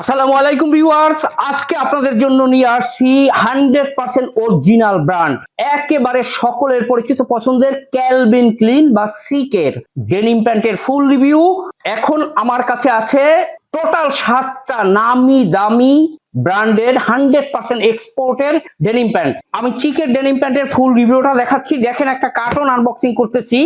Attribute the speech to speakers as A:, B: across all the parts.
A: আসসালামু আলাইকুম ভিউয়ার্স, আজকে আপনাদের জন্য নিয়ে আসছি হান্ড্রেড পার্সেন্ট অরিজিনাল ব্র্যান্ড, একেবারে সকলের পরিচিত পছন্দের ক্যালভিন ক্লিন বা সিকের ডেনিম প্যান্টের ফুল রিভিউ। এখন আমার কাছে আছে টোটাল সাতটা নামি দামি ব্র্যান্ডের হান্ড্রেড পার্সেন্ট এক্সপোর্টের ডেনিম প্যান্ট আমি চিকের ডেনিম প্যান্টের ফুল রিভিউটা দেখাচ্ছি। দেখেন একটা কার্টন আনবক্সিং করতেছি।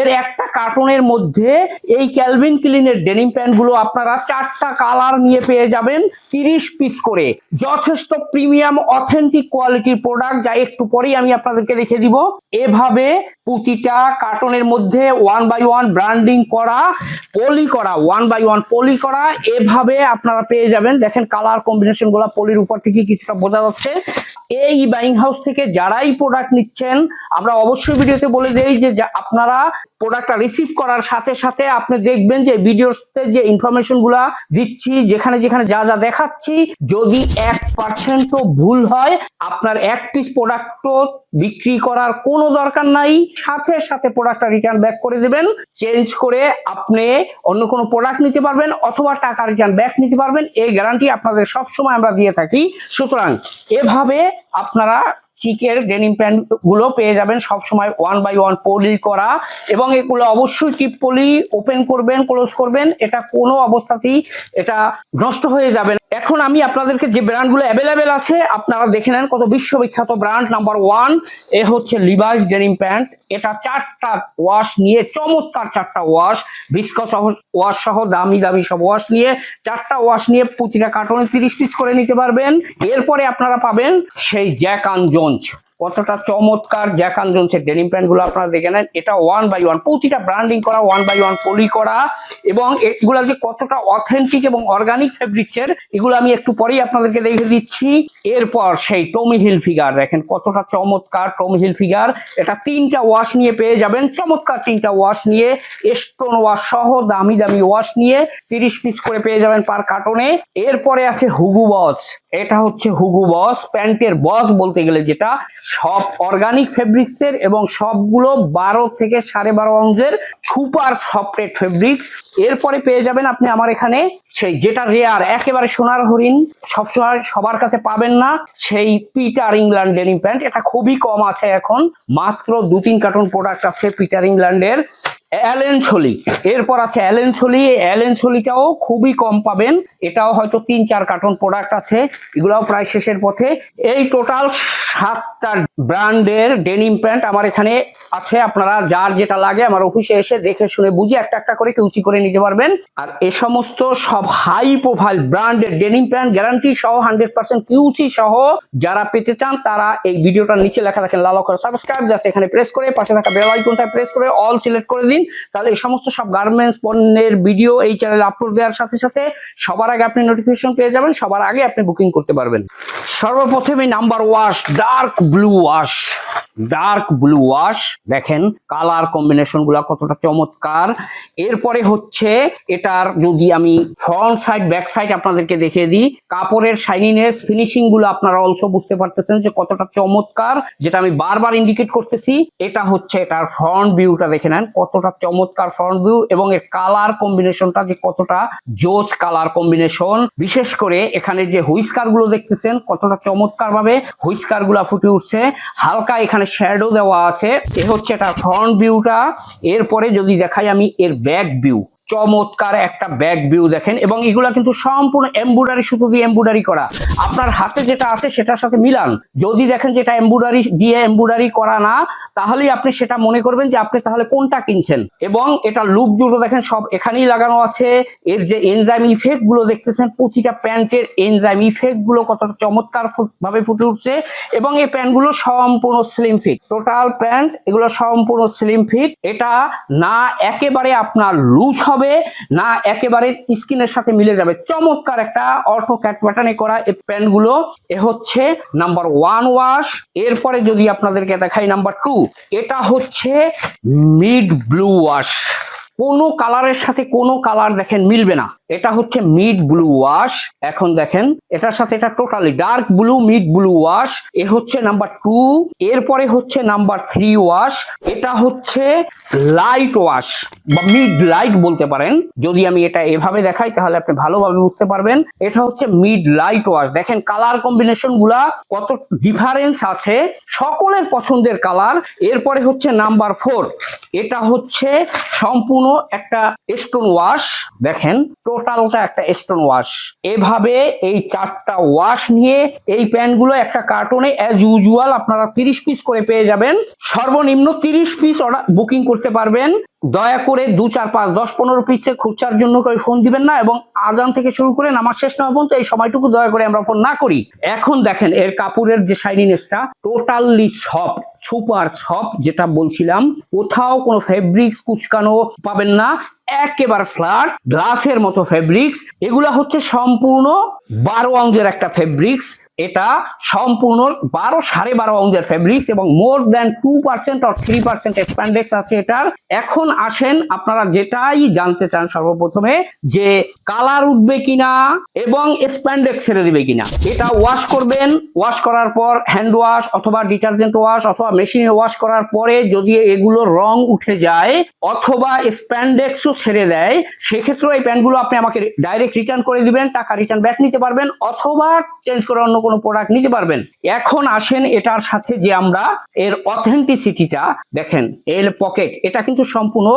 A: এর একটা কার্টনের মধ্যে এই ক্যালভিন ক্লিনের ডেনিম প্যান্টগুলো আপনারা চারটা কালার নিয়ে পেয়ে যাবেন তিরিশ পিস করে। যথেষ্ট প্রিমিয়াম অথেন্টিক কোয়ালিটির প্রোডাক্ট যা একটু পরেই আমি আপনাদেরকে রেখে দিব। এভাবে প্রতিটা কার্টনের মধ্যে ওয়ান বাই ওয়ান ব্র্যান্ডিং করা পলি করা ওয়ান বাই ওয়ান পলি করা, এভাবে আপনারা পেয়ে যাবেন। দেখেন কালার কম্বিনেশন গুলা পলির উপর থেকে কিছুটা বোঝা যাচ্ছে। এই বাইং হাউস থেকে যারাই প্রোডাক্ট নিচ্ছেন, আমরা অবশ্যই ভিডিওতে বলে দেই যা- আপনারা প্রোডাক্টটা রিসিভ করার সাথে সাথে আপনি দেখবেন যে ভিডিওতে যে ইনফরমেশনগুলা দিচ্ছি, যেখানে যেখানে যা যা দেখাচ্ছি, যদি এক পার্সেন্টও ভুল হয়, আপনার এক পিস প্রোডাক্টও বিক্রি করার কোনো দরকার নাই। সাথে সাথে প্রোডাক্টটা রিটার্ন ব্যাক করে দেবেন। চেঞ্জ করে আপনি অন্য কোনো প্রোডাক্ট নিতে পারবেন অথবা টাকা রিটার্ন ব্যাক নিতে পারবেন। এই গ্যারান্টি আপনাদের সব সময় আমরা দিয়ে থাকি। সুতরাং এভাবে আপনারা চিকের ডেনিম প্যান্টগুলো পেয়ে যাবেন সব সময় ওয়ান বাই ওয়ান পলি করা এবং এগুলো অবশ্যই টিপ পলি ওপেন করবেন ক্লোজ করবেন, এটা কোনো অবস্থাতেই এটা নষ্ট হয়ে যাবে না। এখন আমি আপনাদেরকে যে ব্র্যান্ডগুলো অ্যাভেলেবেল আছে, আপনারা দেখে নেন কত বিশ্ববিখ্যাত ব্র্যান্ড নাম্বার ওয়ান এ হচ্ছে লিভাইস ডেনিম প্যান্ট এটা চারটা ওয়াশ নিয়ে, চমৎকার চারটা ওয়াশ ভিস্কস ওয়াশ সহ, দামি দামি সব ওয়াশ নিয়ে, চারটা ওয়াশ নিয়ে প্রতিটা কার্টনে তিরিশ পিস করে নিতে পারবেন। এরপরে আপনারা পাবেন সেই জ্যাক আন জোন্স কতটা চমৎকার জ্যাক আন জোন্সের ডেনিম প্যান্টগুলো আপনারা দেখে নেন। এটা ওয়ান বাই ওয়ান প্রতিটা ব্র্যান্ডিং করা ওয়ান বাই ওয়ান পলি করা এবং এগুলো যে কতটা অথেন্টিক এবং অর্গানিক ফেব্রিক্সের এগুলো আমি একটু পরেই আপনাদেরকে দেখে দিচ্ছি। এরপর সেই টমি হিল ফিগার দেখেন কতটা চমৎকার টমি হিল ফিগার এটা তিনটা ওয়াশ নিয়ে পেয়ে যাবেন, চমৎকার তিনটা ওয়াশ নিয়ে স্টোন ওয়াশ সহ দামি দামি ওয়াশ নিয়ে তিরিশ পিস করে পেয়ে যাবেন পার কার্টনে এরপরে আছে হুগু বস এটা হচ্ছে হুগু বস প্যান্টের বস বলতে গেলে যেটা সব অর্গানিক ফেব্রিক্সের এবং সবগুলো বারো থেকে সাড়ে বারো অংশের সুপার সফটেড ফেব্রিক্স এরপরে পেয়ে যাবেন আপনি আমার এখানে সেই যেটা রেয়ার একেবারে সোনার হরিণ। সবসময় সবার কাছে পাবেন না সেই পিটার ইংল্যান্ড ডেনিম প্যান্ট এটা খুবই কম আছে এখন। মাত্র দু তিন কার্টুন প্রোডাক্ট আছে পিটার ইংল্যান্ডের অ্যালেন ছলি। এরপর আছে অ্যালেন ছলি। অ্যালেন ছলিটাও খুবই কম পাবেন। এটাও হয়তো তিন, চার কার্টন প্রোডাক্ট আছে। এগুলাও প্রায় শেষের পথে। এই টোটাল সাতটা ব্র্যান্ডের ডেনিম প্যান্ট আমার এখানে আছে। আপনারা যার যেটা লাগে আমার অফিসে এসে দেখে শুনে বুঝে একটা একটা করে কেউচি করে নিতে পারবেন। আর এ সমস্ত সব হাই প্রোফাইল ব্র্যান্ডের ডেনিম প্যান্ট গ্যারান্টি সহ হান্ড্রেড পার্সেন্ট কিউসি সহ যারা পেতে চান তারা এই ভিডিওটার নিচে লেখা দেখেন লাল করে সাবস্ক্রাইব জাস্ট এখানে প্রেস করে পাশে থাকা বেল আইকনটা প্রেস করে অল সিলেক্ট করে দিন। তাহলে এই সমস্ত সব গার্মেন্টস পণ্যের ভিডিও এই চ্যানেলে আপলোড দেওয়ার সাথে সাথে সবার আগে আপনি নোটিফিকেশন পেয়ে যাবেন, সবার আগে আপনি বুকিং করতে পারবেন। সর্বপ্রথমে number wash dark blue wash dark blue wash দেখেন কালার কম্বিনেশনগুলা কতটা চমৎকার। এরপরে হচ্ছে, এটার যদি আমি ফ্রন্ট সাইড ব্যাক সাইড আপনাদেরকে দেখিয়ে দিই, কাপড়ের শাইনিনেস ফিনিশিংগুলো আপনারা অলসো বুঝতে পারতেছেন যে কতটা চমৎকার, যেটা আমি বারবার ইন্ডিকেট করতেছি। এটা হচ্ছে এটার ফ্রন্ট ভিউটা দেখে নেন, কতটা চমৎকার ফ্রন্ট ভিউ এবং এর কালার কম্বিনেশনটা যে কতটা জোজ কালার কম্বিনেশন বিশেষ করে এখানে যে হুইস্কারগুলো দেখতেছেন কতটা চমৎকার ভাবে হুইস্কারগুলা ফুটে উঠছে। হালকা এখানে শ্যাডো দেওয়া আছে। এ হচ্ছে এটা ফ্রন্ট ভিউটা এরপরে যদি দেখাই আমি এর ব্যাক ভিউ চমৎকার একটা ব্যাক ভিউ দেখেন এবং এগুলা কিন্তু সম্পূর্ণ এমব্রয়ডারি সুতো দিয়ে এমব্রয়ডারি করা। আপনার হাতে যেটা আছে সেটার সাথে মিলান। যদি দেখেন যেটা এমব্রয়ডারি দিয়ে এমব্রয়ডারি করা না, তাহলেই আপনি সেটা মনে করবেন যে আপনি তাহলে কোনটা কিনছেন। এবং এটা লুপ দুটো দেখেন, সব এখানেই লাগানো আছে। এর যে এনজাইম ইফেক্টগুলো দেখতেছেন, প্রতিটা প্যান্টের এনজাইম ইফেক্টগুলো কতটা চমৎকার ভাবে ফুটে উঠছে। এবং এই প্যান্টগুলো সম্পূর্ণ স্লিম ফিট টোটাল প্যান্ট এগুলো সম্পূর্ণ স্লিম ফিট এটা না একেবারে আপনার লুজ হবে না একেবারে স্কিনের সাথে মিলে যাবে। চমৎকার একটা অটো ক্যাট প্যাটার্নে করা এই প্যান্টগুলো। এ হচ্ছে নাম্বার ওয়ান ওয়াশ। এরপরে যদি আপনাদেরকে দেখাই নাম্বার টু, এটা হচ্ছে মিড ব্লু ওয়াশ। কোনো কালারের সাথে কোনো কালার দেখেন মিলবে না। এটা হচ্ছে মিড ব্লু ওয়াশ এখন দেখেন, এটার সাথে এটা totally dark blue mid blue wash এ হচ্ছে নাম্বার টু এরপরে হচ্ছে নাম্বার থ্রি ওয়াশ এটা হচ্ছে লাইট ওয়াশ বা মিড লাইট বলতে পারেন। যদি আমি এটা এভাবে দেখাই, তাহলে আপনি ভালোভাবে বুঝতে পারবেন। এটা হচ্ছে মিড লাইট ওয়াশ দেখেন কালার কম্বিনেশনগুলা কত ডিফারেন্স আছে সকলের পছন্দের কালার এরপরে হচ্ছে নাম্বার ফোর এটা হচ্ছে সম্পূর্ণ একটা স্টোন ওয়াশ দেখেন টোটালটা একটা স্টোন ওয়াশ এভাবে এই চারটা ওয়াশ নিয়ে এই প্যান্টগুলো একটা কার্টুনে অ্যাজ ইউজুয়াল আপনারা তিরিশ পিস করে পেয়ে যাবেন। সর্বনিম্ন তিরিশ পিস বুকিং করতে পারবেন। দয়া করে দু, চার, পাঁচ, দশ, পনেরো পিসে খুচরার জন্য কেউ ফোন দিবেন না এবং আজান থেকে শুরু করে নামাজ শেষ না পর্যন্ত এই সময়টুকু দয়া করে আমরা ফোন না করি। এখন দেখেন এর কাপড়ের যে শাইনিনেসটা টোটালি সফট সুপার সফট যেটা বলছিলাম। কোথাও কোনো ফেব্রিক্স কুচকানো পাবেন না। একেবারে ফ্ল্যাট গ্লাসের মতো ফেব্রিক্স এগুলা হচ্ছে সম্পূর্ণ বারো অঙ্গের একটা ফেব্রিক্স এটা সম্পূর্ণ বারো সাড়ে বারো আউন্সের ফেব্রিক্স এবং more than two percent or three percent spandex আছে এটার। এখন আসেন আপনারা যেটাই জানতে চান সর্বপ্রথমে যে কালার উঠবে কিনা এবং স্প্যান্ডেক্স ছেড়ে দিবে কিনা। এটা ওয়াশ করবেন ওয়াশ করার পর হ্যান্ড ওয়াশ অথবা ডিটারজেন্ট ওয়াশ অথবা মেশিনে ওয়াশ করার পরে যদি এগুলো রং উঠে যায় অথবা স্প্যান্ডেক্সও ছেড়ে দেয় সেক্ষেত্রে এই প্যান্টগুলো আপনি আমাকে ডাইরেক্ট রিটার্ন করে দিবেন, টাকা রিটার্ন ব্যাক নিতে পারবেন অথবা চেঞ্জ করে অন্য কোনো প্রোডাক্ট নিতে পারবেন। এখন আসেন এটার সাথে যে আমরা এর অথেন্টিসিটিটা দেখেন এল পকেট এটা কিন্তু সম্পূর্ণ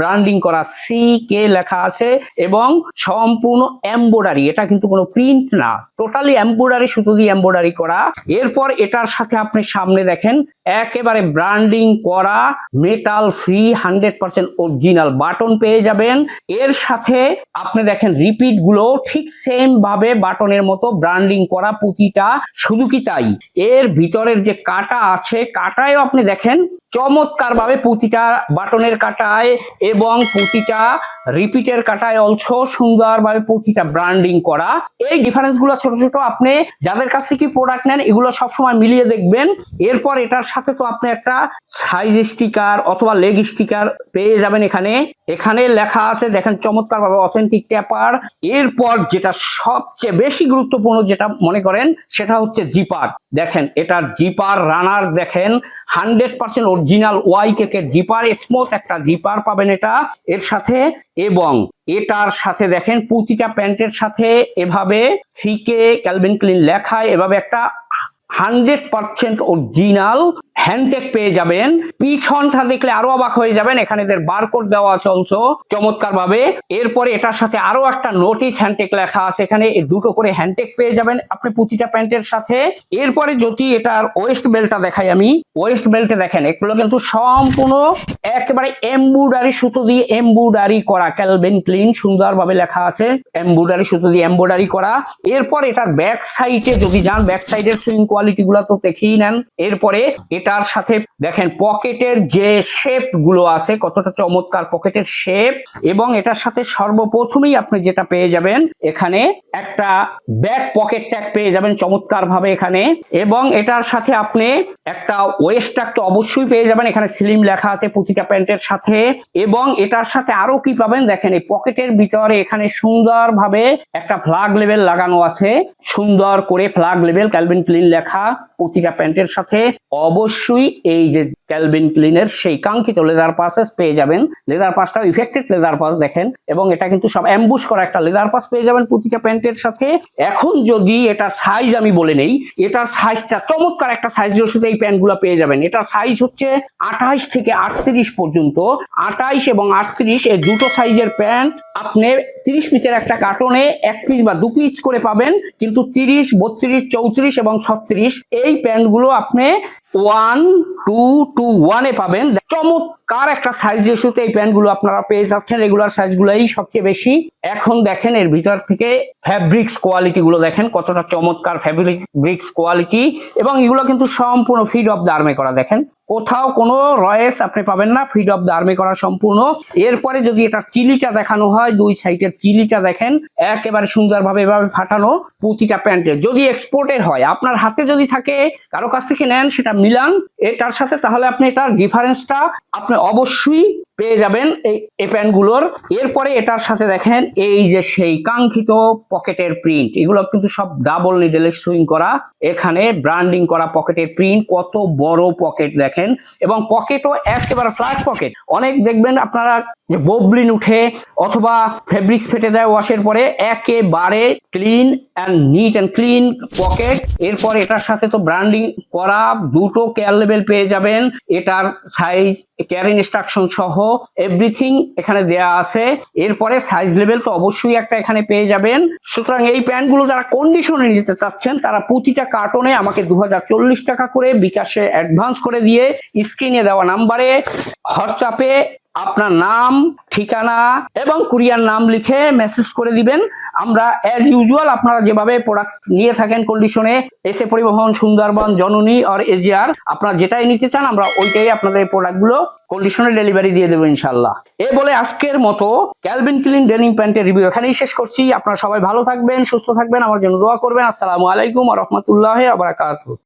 A: ব্র্যান্ডিং করা সি কে লেখা আছে এবং সম্পূর্ণ এমব্রয়ডারি এটা কিন্তু কোনো প্রিন্ট না। টোটালি এমব্রয়ডারি সুতো দিয়ে এমব্রয়ডারি করা। এরপর এটার সাথে আপনি সামনে দেখেন, একেবারে ব্র্যান্ডিং করা metal free hundred percent original button পেয়ে যাবেন। এর সাথে আপনি দেখেন রিপিটগুলো ঠিক সেম ভাবে বাটনের মতো ব্র্যান্ডিং করা পুঁতিটা শুধু কি তাই? এর ভিতরের যে কাটা আছে কাটায়ও আপনি দেখেন চমৎকার ভাবে পুঁতিটা বাটনের কাটায় এবং পুঁতিটা রিপিটের কাটায় অলসো সুন্দরভাবে পুঁতিটা ব্র্যান্ডিং করা। এই ডিফারেন্সগুলো ছোট ছোট আপনি যাদের কাছ থেকে প্রোডাক্ট নেন, এগুলো সবসময় মিলিয়ে দেখবেন। এরপর এটার সাথে তো আপনি একটা সাইজ স্টিকার অথবা লেগ স্টিকার পেয়ে যাবেন এখানে। এখানে লেখা আছে, দেখেন চমৎকার ভাবে অথেন্টিক ট্যাপার এরপর যেটা সবচেয়ে বেশি গুরুত্বপূর্ণ যেটা মনে করেন, সেটা হচ্ছে জিপার দেখেন, এটার জিপার রানার দেখেন হান্ড্রেড পার্সেন্ট অরিজিনাল ওয়াই কেকের জিপার স্মুথ একটা জিপার পাবেন এটা। এর সাথে এবং এটার সাথে দেখেন, প্রতিটা প্যান্টের সাথে এভাবে সিকে ক্যালভিন ক্লিন লেখায় এভাবে একটা হান্ড্রেড পার্সেন্ট অরিজিনাল হ্যান্ডটেক পেয়ে যাবেন। পিছনটা দেখলে আরও অবাক হয়ে যাবেন। এখানে এদের বারকোড দেওয়া আছে অলসো। চমৎকার ভাবে এরপরে এটার সাথে আরও একটা নোটিশ হ্যান্ডটেক লেখা আছে। এখানে দুটো করে হ্যান্ডটেক পেয়ে যাবেন আপনি প্রতিটা প্যান্টের সাথে। এরপরে যদি এটার ওয়েস্ট বেল্টটা দেখাই আমি, ওয়েস্ট বেল্টে দেখেন, এগুলো কিন্তু সম্পূর্ণ একেবারে এমব্রয়ডারি সুতো দিয়ে এমব্রয়ডারি করা। ক্যালভিন ক্লিন, সুন্দরভাবে লেখা আছে। এমব্রয়ডারি সুতো দিয়ে এমব্রয়ডারি করা। এরপর এটার ব্যাক সাইডে যদি যান, ব্যাক সাইডের সুইং কোয়ালিটি গুলো তো দেখেই নেন। এরপরে এটার সাথে দেখেন পকেটের যে শেপগুলো আছে, কতটা চমৎকার পকেটের শেপ এবং এটার সাথে সর্বপ্রথমেই আপনি যেটা পেয়ে যাবেন, এখানে একটা ব্যাক পকেট ট্যাগ পেয়ে যাবেন চমৎকার ভাবে এখানে, এবং এটার সাথে আপনি একটা ওয়েস্ট ট্যাগ তো অবশ্যই পেয়ে যাবেন, এখানে স্লিম লেখা আছে প্রতিটা প্যান্টের সাথে, এবং এটার সাথে আরও কি পাবেন, দেখেন এই পকেটের ভিতরে এখানে সুন্দর ভাবে একটা ফ্লাগ লেভেল লাগানো আছে, সুন্দর করে ফ্লাগ লেভেল ক্যালভিন ক্লিন লেখা প্রতিটা প্যান্টের সাথে অবশ্যই এই যে ক্যালভিন ক্লিনের সেই কাঙ্ক্ষিত লেদার পাসেস পেয়ে যাবেন। লেদার পাসটাও ইফেক্টেড লেদার পাস দেখেন এবং এটা কিন্তু সব অ্যাম্বুশ করা একটা লেদার পাস পেয়ে যাবেন প্রতিটা প্যান্টের সাথে। এখন যদি এটা সাইজ আমি বলে নেই, এটার সাইজটা চমৎকার একটা সাইজ রসিদে এই প্যান্টগুলো পেয়ে যাবেন। এটার সাইজ হচ্ছে আঠাইশ থেকে আটত্রিশ পর্যন্ত। আঠাইশ এবং আটত্রিশ এই দুটো সাইজের প্যান্ট। আপনি তিরিশ পিসের একটা কার্টনে এক পিস বা দু পিস করে পাবেন। কিন্তু তিরিশ, বত্রিশ, চৌত্রিশ এবং ছত্রিশ এই প্যান্টগুলো আপনি ওয়ান টু টু ওয়ানে পাবেন। চমৎকার একটা সাইজ রেশুতে এই প্যান্টগুলো আপনারা পেয়ে যাচ্ছেন। রেগুলার সবচেয়ে বেশি। এখন দেখেন এর ভিতর থেকে দেখেন, কতটা চমৎকার কোয়ালিটি এবং এগুলো কিন্তু সম্পূর্ণ ফিড অফ দ্য করা, দেখেন। কোথাও কোনো রয়েস আপনি পাবেন না ফিড অফ দ্য আর্মি করা সম্পূর্ণ। এরপরে যদি এটা চিলিটা দেখানো হয়, দুই সাইডের চিলিটা দেখেন, একেবারে সুন্দরভাবে এভাবে ফাটানো প্রতিটা প্যান্টে। যদি এক্সপোর্টের হয়, আপনার হাতে যদি থাকে, কারও কাছ থেকে নেন, সেটা মিলান এটার সাথে তাহলে আপনি এটার ডিফারেন্সটা আপনি অবশ্যই পেয়ে যাবেন এই এই প্যান্টগুলোর এরপরে এটার সাথে দেখেন, এই যে সেই কাঙ্ক্ষিত পকেটের প্রিন্ট এগুলো কিন্তু সব ডাবল নিডেলের সুইং করা। এখানে ব্র্যান্ডিং করা পকেটের প্রিন্ট কত বড় পকেট দেখেন। এবং পকেটও একেবারে ফ্ল্যাট পকেট অনেক দেখবেন আপনারা যে ববলিন উঠে অথবা ফেব্রিক্স ফেটে দেয় ওয়াশের পরে, একেবারে clean and neat and clean pocket এরপর এটার সাথে তো ব্র্যান্ডিং করা দুটো কেয়ার লেভেল পেয়ে যাবেন। এটার সাইজ কেয়ার ইনস্ট্রাকশন সহ এভরিথিং এখানে দেয়া আছে। এরপরে সাইজ লেভেল তো অবশ্যই একটা এখানে পেয়ে যাবেন। সুতরাং এই প্যান্টগুলো যারা কন্ডিশনে নিতে চাচ্ছেন, তারা প্রতিটা কার্টনে আমাকে দু হাজার চল্লিশ টাকা করে বিকাশে অ্যাডভান্স করে দিয়ে স্ক্রিনে দেওয়া নাম্বারে হোয়াটসঅ্যাপে আপনার নাম, ঠিকানা এবং কুরিয়ার নাম লিখে মেসেজ করে দিবেন। আমরা অ্যাজ ইউজুয়াল আপনারা যেভাবে প্রোডাক্ট নিয়ে থাকেন কন্ডিশনে এসে পরিবহন, সুন্দরবন, জননী আর এজিআর, আপনারা যেটাই নিতে চান, আমরা ওইটাই আপনাদের প্রোডাক্টগুলো কন্ডিশনে ডেলিভারি দিয়ে দেবো ইনশাল্লাহ এ বলে আজকের মতো। ক্যালভিন ক্লিন ডেনিম প্যান্টের রিভিউ এখানেই শেষ করছি। আপনারা সবাই ভালো থাকবেন, সুস্থ থাকবেন। আমার জন্য দোয়া করবেন। আসসালামু আলাইকুম রহমতুল্লাহ আবরাকাতুহ